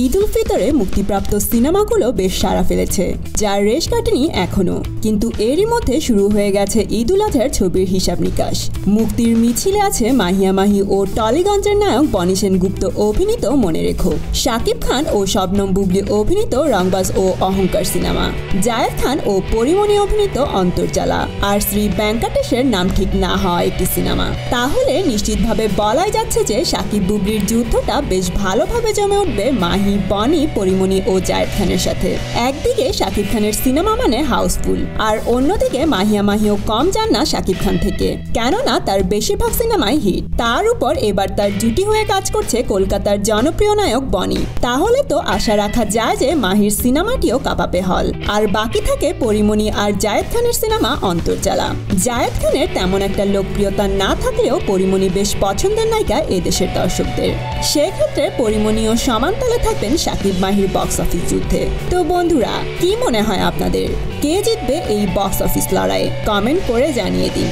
ঈদ উল ফিতরে মুক্তিপ্রাপ্ত সিনেমাগুলো বেশ সাড়া ফেলেছে, যার রেশ কাটেনি এখনও কিন্তু এরই মধ্যে শুরু হয়ে গেছে ঈদ উল আজহার ছবির হিসাব নিকাশ। মুক্তির মিছিলে আছে মাহিয়া মাহি ও টলিগঞ্জের নায়ক বনি সেনগুপ্ত অভিনীত মনে রেখো। শাকিব খান ও শবনম বুবলি অভিনীত রংবাজ ও অহংকার সিনেমা। জায়েদ খান ও পরিমণি অভিনীত অন্তর্জালা। আর শ্রী ব্যাঙ্কাটেশের নাম ঠিক না হওয়া একটি সিনেমা। তাহলে নিশ্চিতভাবে বলাই যাচ্ছে যে শাকিব বুবলির যুদ্ধটা বেশ ভালোভাবে জমে উঠবে মাহি মাহি বনি পরিমণি ও জায়েদ খানের সাথে। একদিকে শাকিব খানের সিনেমা মানে হাউসফুল, আর অন্যদিকে মাহিয়া মাহিও কম যান না শাকিব খান থেকে। কেননা তার বেশিরভাগ সিনেমাই হিট। তার উপর এবার তার জুটি হয়ে কাজ করছে কলকাতার জনপ্রিয় নায়ক বনি। তাহলে তো আশা রাখা যায় যে মাহির সিনেমাটিও কাঁপাবে হল। আর বাকি থাকে পরিমণি আর জায়েদ খানের সিনেমা অন্তর্জালা। জায়েদ খানের তেমন একটা লোকপ্রিয়তা না থাকলেও পরিমণি বেশ পছন্দের নায়িকা এদেশের দর্শকদের। সেক্ষেত্রে পরিমণিও সমান তালে থাকবেন শাকিব মাহির বক্স অফিস যুদ্ধে। তো বন্ধুরা, কি মনে হয় আপনাদের? কে জিতবে এই বক্স অফিস লড়াই কমেন্ট করে জানিয়ে দিন।